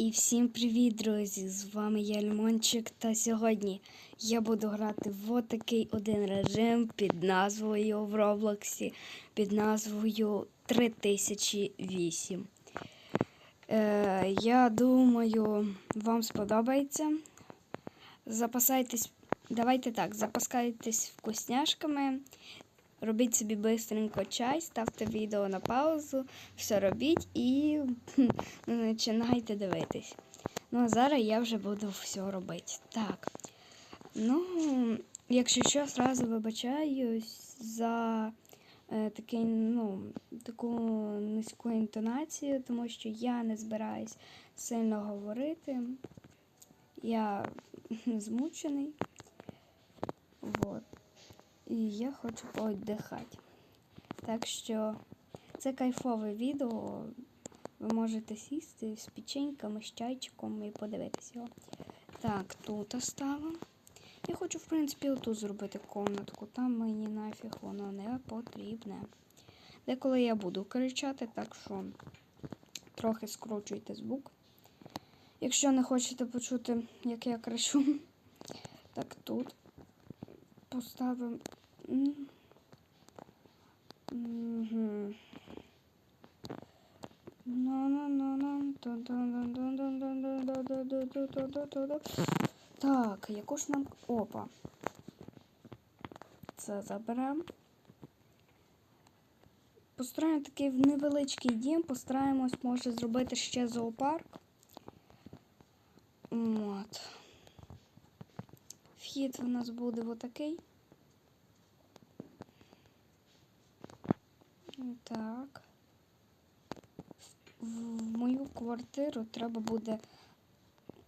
І всім привіт, друзі! З вами я Лімончик, та сьогодні я буду грати в отакий один режим під назвою в Роблоксі, під назвою 3008. Е, я думаю, вам сподобається. Запасайтесь, давайте так, запаскайтесь вкусняшками. Робіть собі бистренько чай, ставте відео на паузу, все робіть і починайте дивитись. Ну, а зараз я вже буду все робити. Так. Ну, якщо що, зразу вибачаюсь за е, такий, ну, таку низьку інтонацію, тому що я не збираюсь сильно говорити. Я змучений. Вот. І я хочу пооддихати. Так що це кайфове відео. Ви можете сісти з печеньками, з чайчиком і подивитися його. Так, тут оставимо. Я хочу, в принципі, отут зробити комнатку. Там мені нафіг воно не потрібне. Деколи я буду кричати, так що трохи скручуйте звук. Якщо не хочете почути, як я кричу, так тут поставимо. Так, яку ж нам... Опа. Це заберемо. Построїмо такий невеличкий дім, постараємось, може, зробити ще зоопарк. От. Вхід у нас буде отакий. Так. В мою квартиру треба буде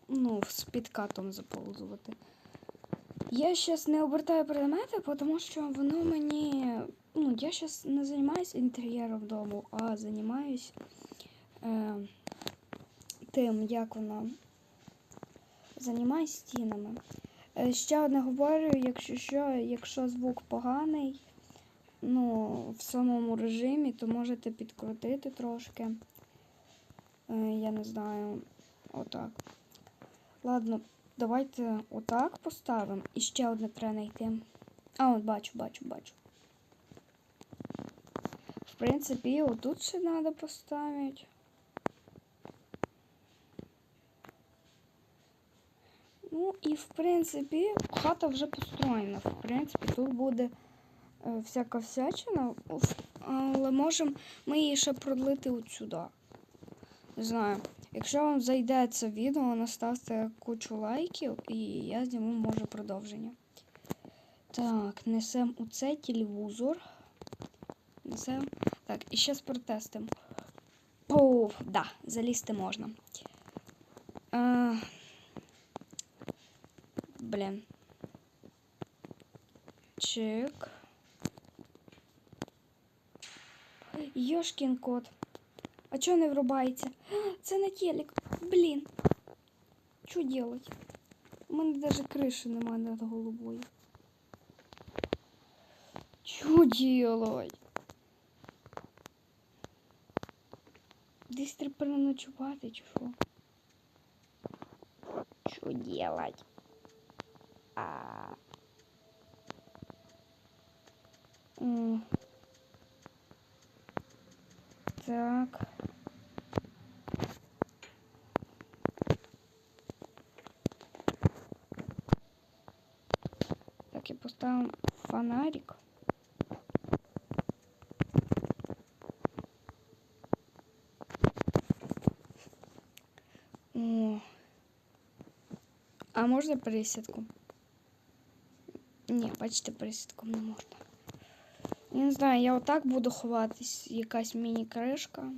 ну, з підкатом заповзувати. Я зараз не обертаю предмети, тому що воно мені. Ну, я зараз не займаюся інтер'єром дому, а займаюсь е, тим, як воно. Займаюсь стінами. Е, ще одне говорю, якщо що, якщо звук поганий, ну, в самому режимі, то можете підкрутити трошки. Е, я не знаю, отак. Ладно, давайте отак поставимо. І ще одне треба знайти. А, от бачу, бачу, бачу. В принципі, отут ще треба поставити. Ну і в принципі хата вже построєна. В принципі, тут буде всяка всячина, але можемо ми її ще продлити от сюди. Не знаю. Якщо вам зайде це відео, наставте кучу лайків і я зніму може продовження. Так, несемо у цей телевізор. Несемо. Так, і зараз протестимо. Пуф, да, залізти можна. А, блін. Чик. Йошкін кот. А чого не врубається? Це на телек. Блін. Що делать? У мене навіть криші немає над головою. Що делать? Десь треба переночувати, чи що? Що делать? А. М. Так. Так, я поставил фонарик. О. А можно присядку? Не, почти присядку не можно. Я не знаю, я отак буду ховатись, якась міні-кришка.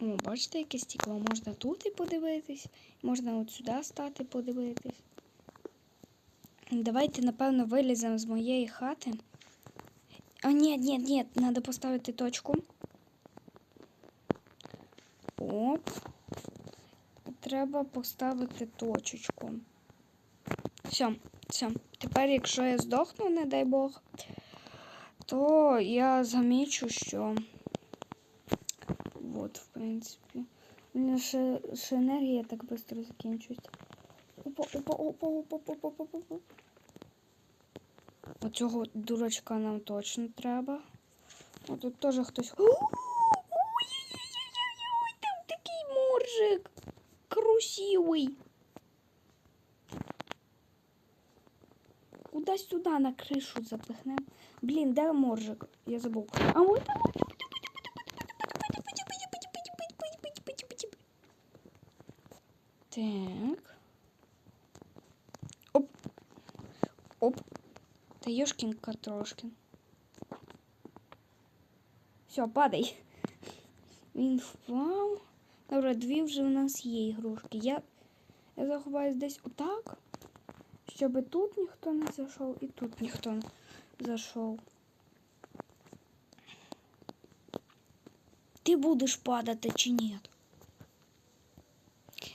О, бачите, яке стекло? Можна тут і подивитись, можна от сюди стати подивитись. Давайте, напевно, виліземо з моєї хати. А, ні, ні, ні, треба поставити точку. Оп. Треба поставити точечку. Все, все. Тепер, якщо я здохну, не дай Бог, то я замічу, що. От, в принципі. Блін, ще, ще енергія так швидко закінчується. Опа, опа, опа, опа, опа, опа, опа. Оцього дурачка нам точно треба. А тут теж хтось. Ой-ой-ой-ой-ой, там такий моржик. Красивий. Кудись сюди на кришу запихнемо. Блін, де моржик? Я забув. А ой там. Так. Оп. Оп. Та Ёшкин Трошкін. Все, падай. Він впав. Добре, дві вже у нас є ігрушки. Я, я заховаюсь десь отак, щоб тут ніхто не зайшов і тут ніхто не зайшов. Ти будеш падати чи ні?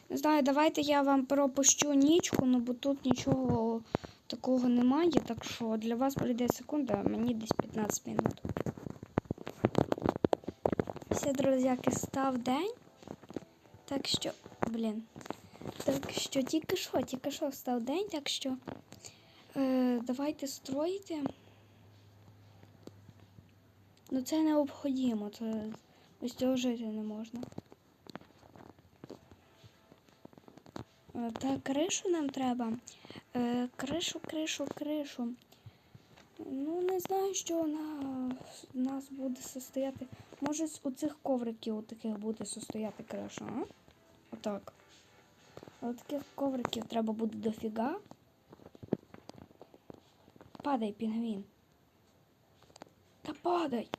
Не знаю, давайте я вам пропущу нічку, ну бо тут нічого такого немає, так що для вас прийде секунда, а мені десь 15 минут. Все, друзяки, став день. Так що, блін. Так що тільки що, тільки що став день, так що е, давайте строїти. Ну це необхідно, це без цього жити не можна. Е, Та кришу нам треба. Е, Кришу, кришу, кришу. Ну, не знаю, що на нас буде состояти. Може, з оцих ковриків таких буде состояти криша, а? Отак. От таких ковриків треба буде дофіга. Падай, пінгвін. Та падай.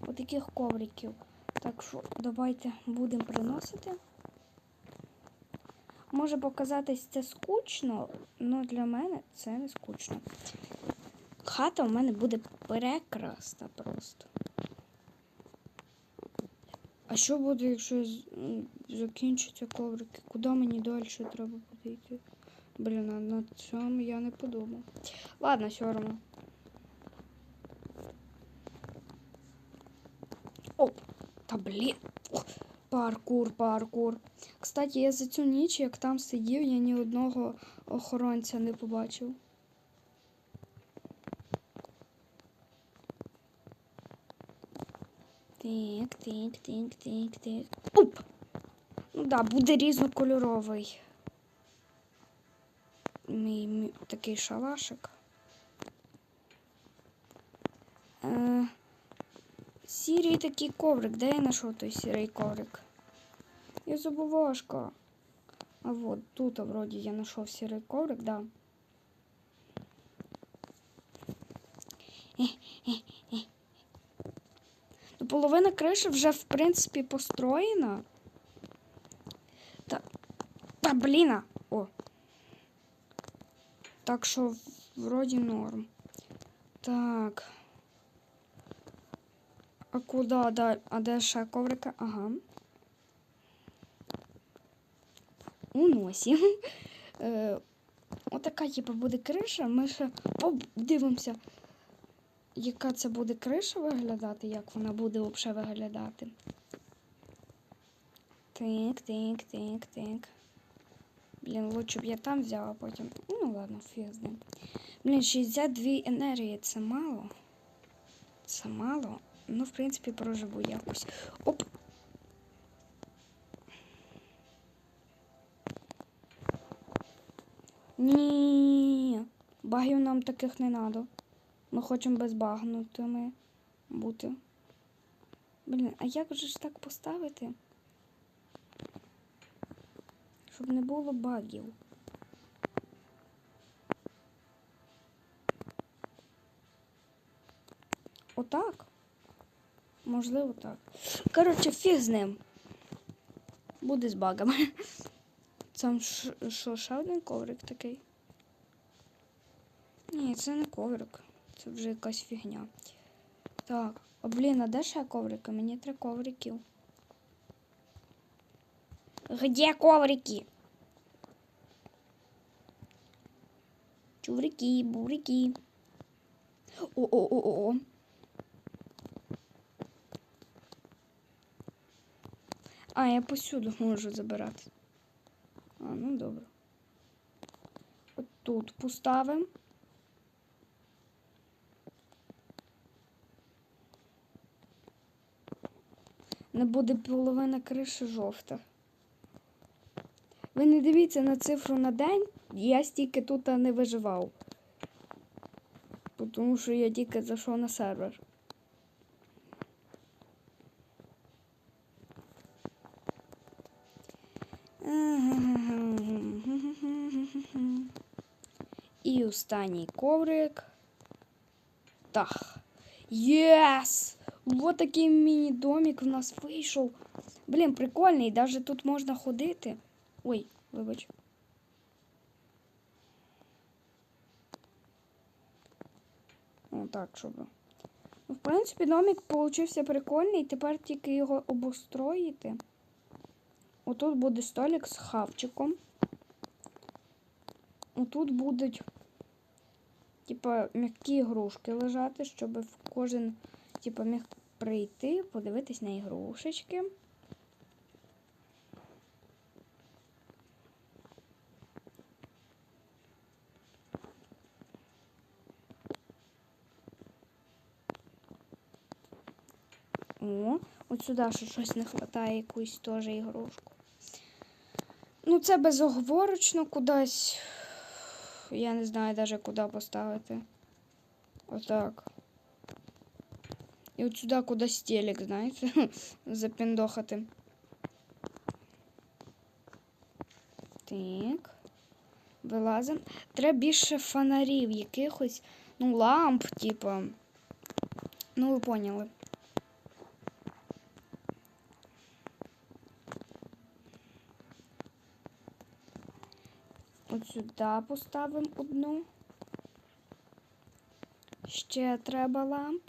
От таких ковриків. Так що давайте будемо приносити. Може показатись це скучно, але для мене це не скучно. Хата у мене буде прекрасна просто. А що буде, якщо закінчаться коврики? Куди мені далі треба буде? Блін, а над цьому я не подумав. Ладно, все одно. Оп! Та блін. Паркур, паркур. Кстати, я за цю ніч, як там сидів, я ні одного охоронця не побачив. Так, так, так, так, так. Оп! Ну да, буде різнокольоровий. Мій, мій такий шалашик. Е, сірий такий коврик. Де я знайшов той сірий коврик? Я забувашка. А вот тут вроді я знайшов сірий коврик, да. Ну, половина криші вже, в принципі, построєна. Та, та бліна. О. Так що вроді норм. Так. А куди далі? А де ще коврика? Ага. У носі. Е, Отака, типу, буде криша. Ми ще подивимося, яка це буде криша виглядати, як вона буде взагалі виглядати. Так, так, так, так. Блін, лучше б я там взяла, потім. Ну ладно, фіг з ним. Блін, 62 енергії це мало. Це мало. Ну, в принципі, проживу якось. Оп! Ні, багів нам таких не треба. Ми хочемо безбагнутими бути. Блін, а як же ж так поставити? Щоб не було багів. Отак? Можливо, так. Коротше, фіг з ним. Буде з багами. Там що, ще один коврик такий? Ні, це не коврик. Це вже якась фігня. Так, а блін, а де ще коврики? Мені три ковриків. Где коврики? Чуврики, бурики. О-о-о-о. А, я посюди можу забирати. А, ну добре. От тут поставимо. Не буде половина криші жовта. Ви не дивіться на цифру на день, я стільки тут не виживав. Тому що я тільки зайшов на сервер. І останній коврик. Так. Єс! Вот такий міні-домик в нас вийшов. Блін, прикольний, даже тут можна ходити. Ой, вибач. О, так, щоб. Ну, в принципі, домик получився прикольний, тепер тільки його обустроїти. Отут буде столик з хавчиком. Отут будуть, типа, м'які ігрушки лежати, щоб в кожен, типа, міг прийти, подивитись на ігрушечки. О, от сюди ще щось не вистачає, якусь теж ігрушку. Ну, це безоговорочно кудись. Я не знаю навіть куди поставити. Отак. І от сюди кудись телек, знаєте, запіндохати. Так. Вилазимо. Треба більше фонарів якихось, ну, ламп, типа. Ну, ви поняли. От сюди поставимо одну. Ще треба ламп.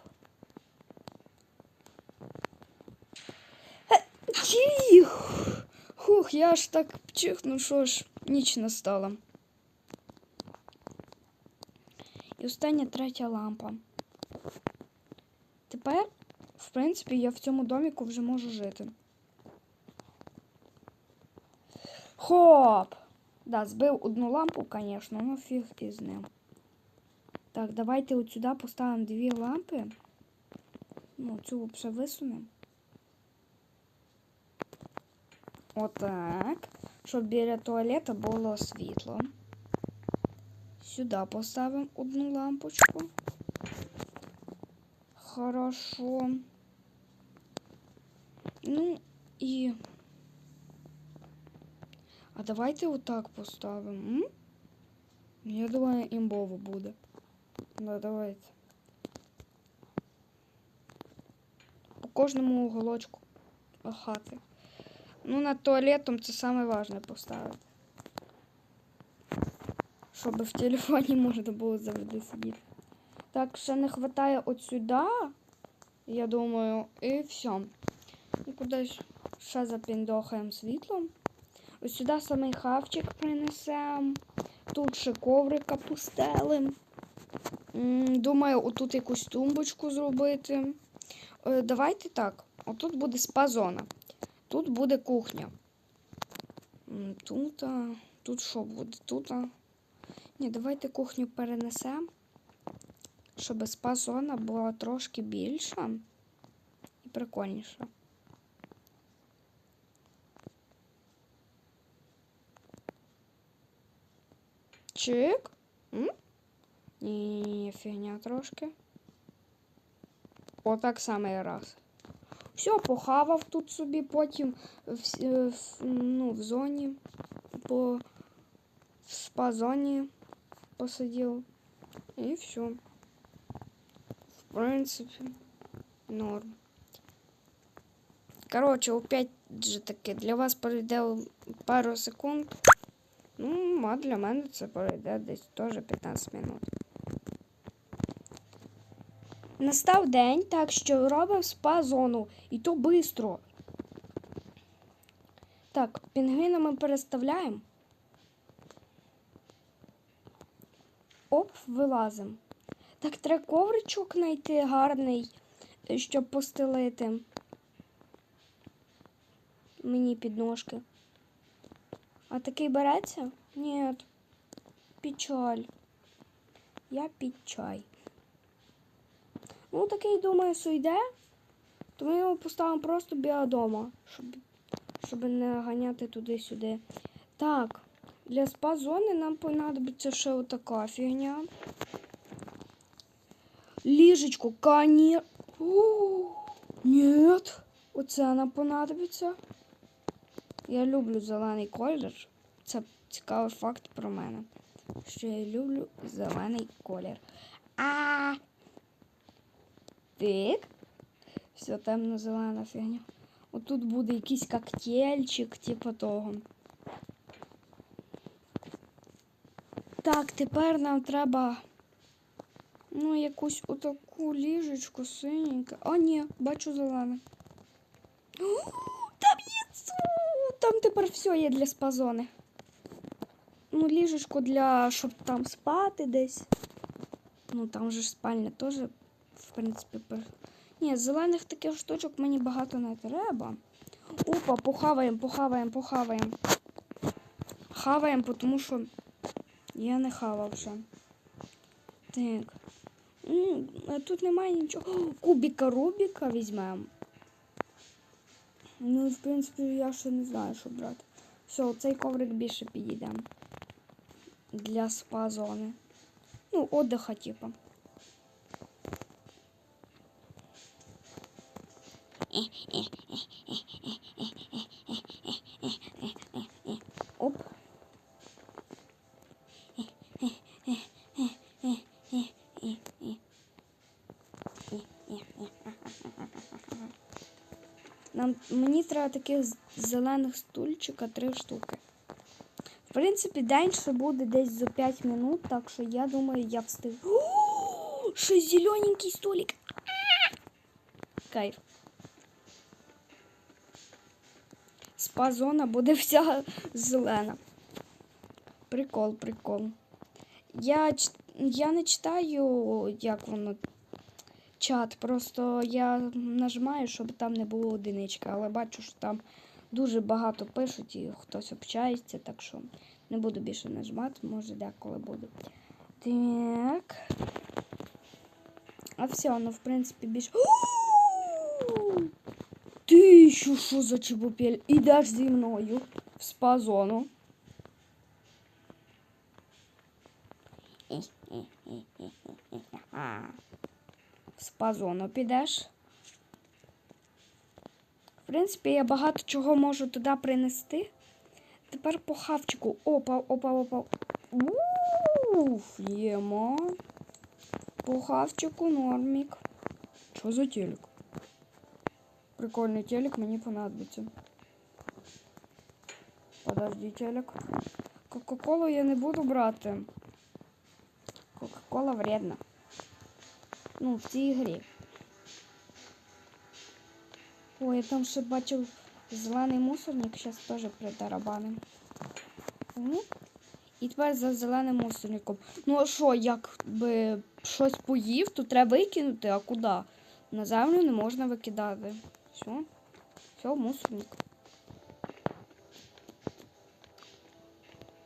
Е, Тих! Хух, я аж так чихну, що ж ніч настала. І остання третя лампа. Тепер, в принципі, я в цьому доміку вже можу жити. Хоп! Да, збив одну лампу, звісно, ну фіг із ним. Так, давайте от сюди поставимо дві лампи. Ну, цю взагалі висунемо. Отак. Щоб біля туалета було світло. Сюди поставимо одну лампочку. Хорошо. Ну і. А давайте отак поставимо. М? Я думаю, імбово буде. Да, давайте. По кожному уголочку хати. Ну, над туалетом це саме поставити. Щоб в телефоні можна було завжди сидіти. Так, ще не вистачає от сюди, я думаю, і все. І кудись ще запіндохаємо світлом. Ось сюди самий хавчик принесемо. Тут ще коврика пустелим. Думаю, отут якусь тумбочку зробити. Е, Давайте так. Отут буде спа-зона. Тут буде кухня. Тут, тут що буде? Тут. Ні, давайте кухню перенесемо, щоб спа-зона була трошки більша і прикольніша. Чик. М? Ні, фігня трошки. Отак самий раз. Все, похавав тут собі, потім в, е, ну, в зоні, по в спа-зоні посидів. І все. В принципі, норм. Коротше, опять же таки, для вас пройде пару секунд. Ну, а для мене це пройде десь теж 15 минут. Настав день, так що робимо спа-зону. І то швидко. Так, пінгвіна ми переставляємо. Оп, вилазимо. Так, треба ковричок знайти гарний, е, щоб постелити. мені під ножки. А такий береться? Ні. Печаль. Я під чай. Ну, такий, думаю, що йде. То ми його поставимо просто біля дома, щоб, щоб не ганяти туди-сюди. Так, для спа-зони нам понадобиться ще отака фігня. Ліжечко, кані. Ні. Оце нам понадобиться. Я люблю зелений колір. Це цікавий факт про мене. Що я люблю зелений колір. А. Так. Все темно-зелена фігня. Отут буде якийсь коктейльчик, типу того. Так, тепер нам треба. Ну, якусь отаку ліжечку синеньку. А, ні, бачу зелене. О, Там є! Там тепер все є для спазони. Ну, ліжечко для, щоб там спати десь. Ну, там же ж спальня теж, в принципі, пер... Ні, зелених таких штучок мені багато не треба. Опа, похаваємо, похаваємо, похаваємо. Хаваємо, тому що я не хавав ще. Так. Тут немає нічого. О, Кубіка Рубіка візьмемо. Ну, в принципі, я ще не знаю, що брати. Все, цей коврик більше підійде. Для спа-зони. Ну, отдиха, типа. Оп. Нам, мені треба таких зелених стульчика три штуки. В принципі, день ще буде десь за 5 минут, так що я думаю, я встиг. Ще зелененький столик. Кайф. Спа-зона буде вся зелена. Прикол, прикол. Я, я не читаю, як воно чат. Просто я нажимаю, щоб там не було одинички, але бачу, що там дуже багато пишуть і хтось общається, так що не буду більше нажимати, може деколи буду. Так. А все, ну в принципі більше. Ти що, що за чебупель? Ідеш зі мною в спа-зону. В спа-зону підеш. В принципі, я багато чого можу туди принести. Тепер по хавчику. Опа, опа, опа. Уф, єма. По хавчику нормік. Що за телек? Прикольний телек, мені понадобиться. Подожди, телек. Кока-колу я не буду брати. Кока-кола вредна. Ну, в цій грі. Ой, я там ще бачив зелений мусорник, зараз теж притарабаним. Ну, і тепер за зеленим мусорником. Ну а що, якби щось поїв, то треба викинути, а куди? На землю не можна викидати. Все, все, мусорник.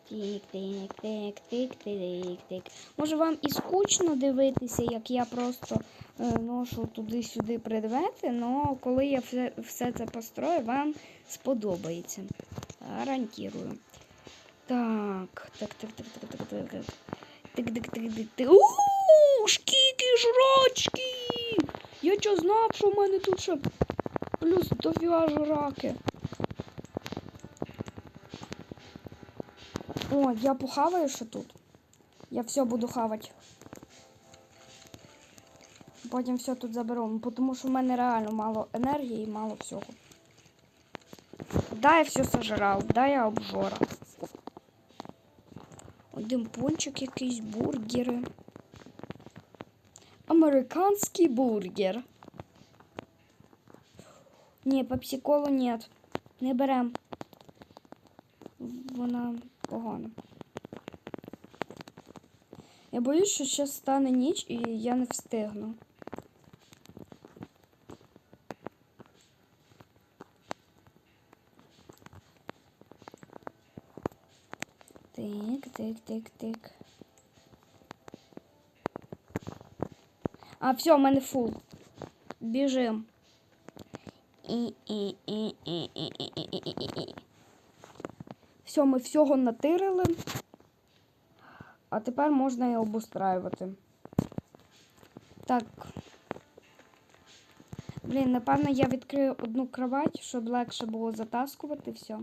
Тик, тик, тик, тик, тик, тик. Може вам і скучно дивитися, як я просто е, ношу туди-сюди предмети, але коли я все, це построю, вам сподобається. Гарантірую. Так, так, так, так, так, так, так, так. Тик, тик, тик, тик, тик. Ууу, скільки жрачки! Я чо знав, що в мене тут ще плюс дофіга жраки. О, я похаваю ще тут. Я все буду хавати. Потім все тут заберу, тому що в мене реально мало енергії і мало всього. Да, я все сожрав, да, я обжора. Один пончик якийсь, бургери. Американський бургер. Ні, пепсі-колу ні. Не берем. Вона погана. Я боюсь, що ще стане ніч і я не встигну. Тик, тик, тик, тик. А, все, у мене фул. Біжим. І, і, і, і, і, і, і, і, і, і. Все, ми всього натирили. А тепер можна і обустраювати. Так. Блін, напевно, я відкрию одну кровать, щоб легше було затаскувати все.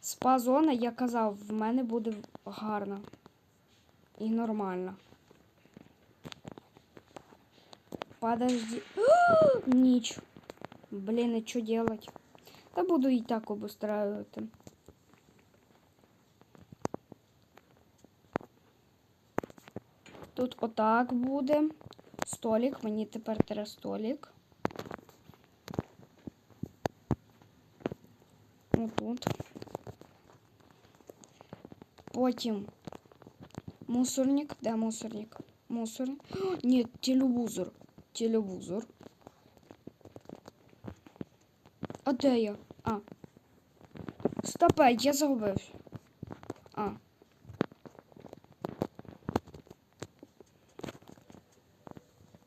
Спа-зона, я казав, в мене буде гарна і нормальна. Подожди. Ніч. Блін, і що делать? Та буду і так обустраювати. Тут отак буде. Столик, мені тепер треба столик. Отут. Потім мусорник. Де мусорник? Мусорник. О, ні, телевізор. Телевізор. А де я? А. Стопе, я загубився. А.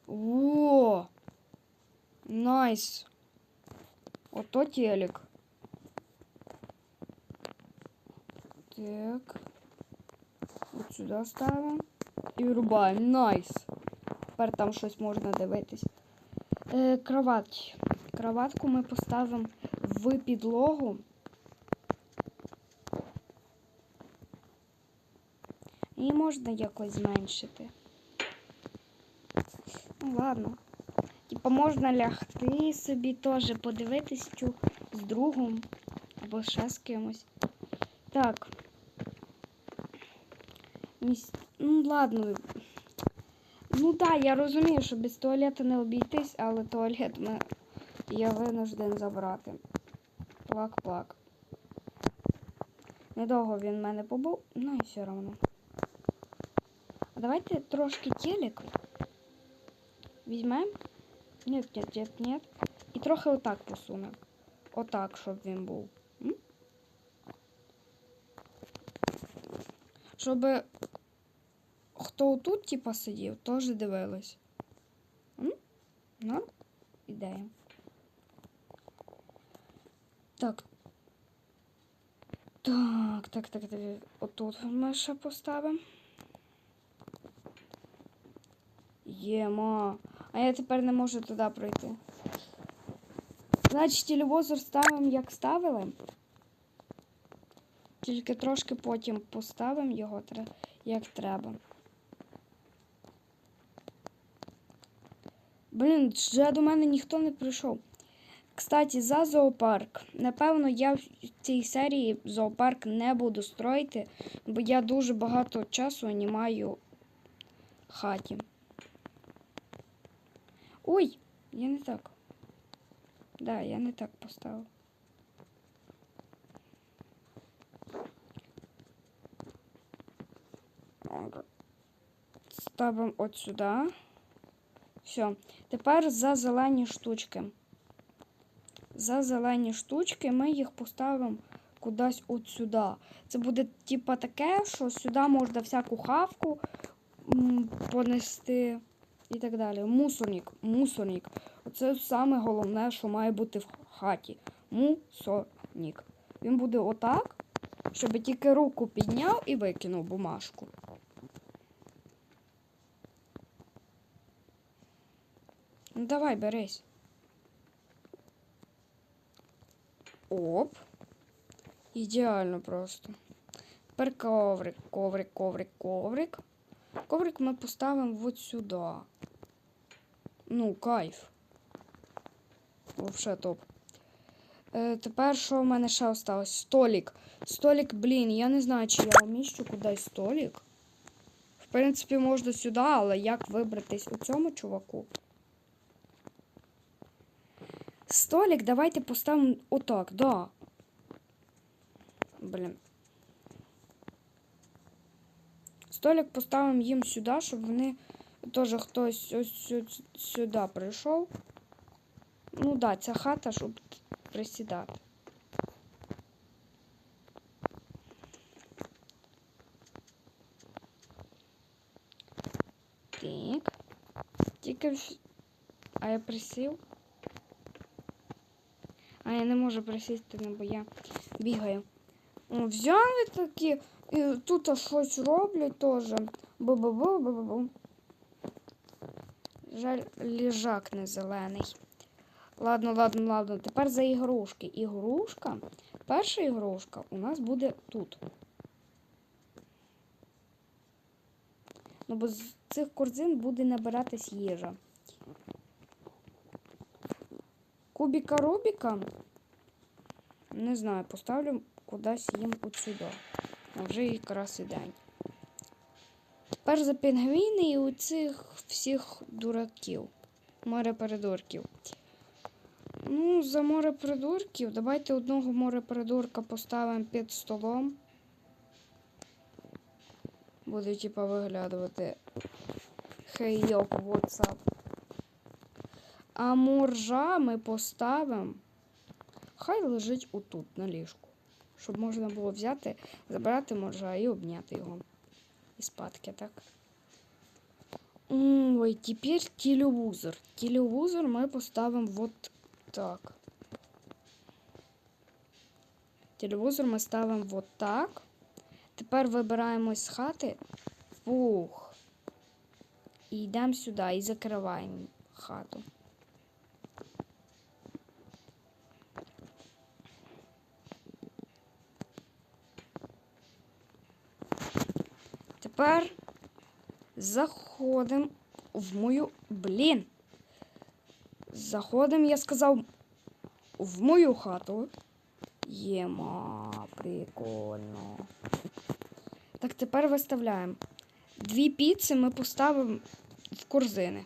О! Найс. Ото телек. Так. От сюди ставимо. І врубаємо. Найс. Тепер там щось можна дивитись. Е, кровать. Кроватку ми поставимо в підлогу. Її можна якось зменшити. Ну ладно. Типа можна лягти собі теж подивитись цю з другом або ще з кимось. Так. Ну ладно. Ну так, да, я розумію, що без туалету не обійтись, але туалет ми... я винужден забрати. Плак-плак. Недовго він в мене побув, ну і все одно. Давайте трошки телек візьмемо. Нет, нет, нет, нет. І трохи отак посунемо. Отак, щоб він був. Щоб хто тут, типа, сидів, теж дивились. М? Ну, ідея. Так. Так, так, так, так. Отут ми ще поставимо. Єма. А я тепер не можу туди пройти. Значить, телевізор ставимо, як ставили. Тільки трошки потім поставимо його як треба. Блін, вже до мене ніхто не прийшов. Кстати, за зоопарк. Напевно, я в цій серії зоопарк не буду строїти, бо я дуже багато часу не маю хаті. Ой, я не так. Да, я не так поставив. Ставимо от сюди. Все. Тепер за зелені штучки. За зелені штучки ми їх поставимо кудись от сюди. Це буде типа таке, що сюди можна всяку хавку понести і так далі. Мусорник, мусорник. Оце саме головне, що має бути в хаті. Мусорник. Він буде отак, щоб тільки руку підняв і викинув бумажку. Ну давай, берись. Оп. Ідеально просто. Тепер коврик, коврик, коврик, коврик. Коврик ми поставимо от сюди. Ну, кайф. Вообще топ. Е, тепер що в мене ще осталось? Столик. Столик, блін, я не знаю, чи я вміщу кудись столик. В принципі, можна сюди, але як вибратись у цьому чуваку? Столик давайте поставим отак, да. блин. Столик поставим їм сюди, щоб вони теж хтось ось сюди прийшов. Ну да, ця хата, щоб присідати. Так. Тільки... А я присів. А я не можу присісти, ну, бо я бігаю. Взяли такі, і тут щось роблять теж. Бу-бу-бу-бу-бу. Жаль, ліжак не зелений. Ладно, ладно, ладно. Тепер за ігрушки. Ігрушка. Перша ігрушка у нас буде тут. Ну, бо з цих корзин буде набиратись їжа. Кубіка Рубіка. Не знаю, поставлю кудись їм от сюди. А вже якраз і день. Тепер за пінгвіни і у цих всіх дураків. Морепередурків. Ну, за морепередурків. Давайте одного морепередурка поставимо під столом. Буде типа виглядувати. Хей йоп, WhatsApp. А моржа ми поставимо. Хай лежить отут на ліжку. Щоб можна було взяти, забрати моржа і обняти його. І спадки, так? Ой, тепер телевізор. Телевізор ми поставимо вот так. Телевізор ми ставимо вот так. Тепер вибираємо з хати. Фух. І йдемо сюди і закриваємо хату. Тепер заходимо в мою. Блін. Заходимо, я сказав, в мою хату. Єма, прикольно. Так, тепер виставляємо. Дві піци ми поставимо в корзини.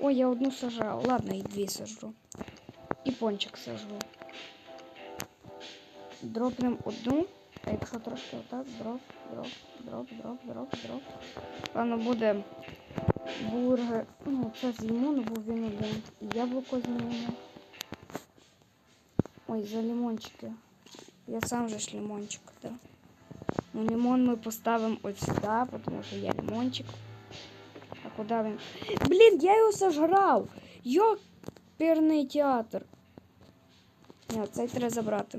Ой, я одну сажав. Ладно, і дві сажу. І пончик сажу. Дропнем одну. А якщо трошки отак, дроп, дроп, дроп, дроп, дроп, дроп. Ладно, буде бургер. Ну, це з'їмо, ну бо він один. Яблуко з'їмо. Ой, за лимончики. Я сам же ж лимончик, да. Ну, лимон ми поставимо от сюди, тому що я лимончик. А куди він? Блін, я його сожрав! Йоперний театр. Ні, цей треба забрати.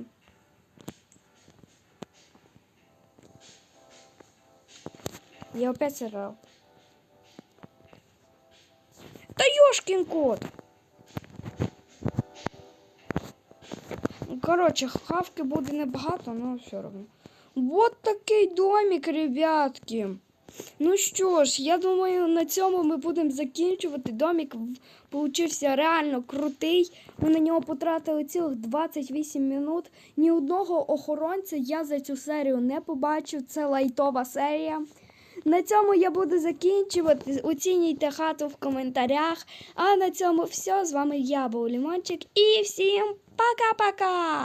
Я опять сожрал. Да ёшкин кот! Ну, Коротше, хавки буде небагато, але все одно. Вот такий домик, ребятки. Ну що ж, я думаю, на цьому ми будемо закінчувати. Домик получився реально крутий. Ми на нього потратили цілих 28 минут. Ні одного охоронця я за цю серію не побачив. Це лайтова серія. На цьому я буду закінчувати. Оцінюйте хату в коментарях. А на цьому все. З вами я був Лімончик. І всім пока-пока!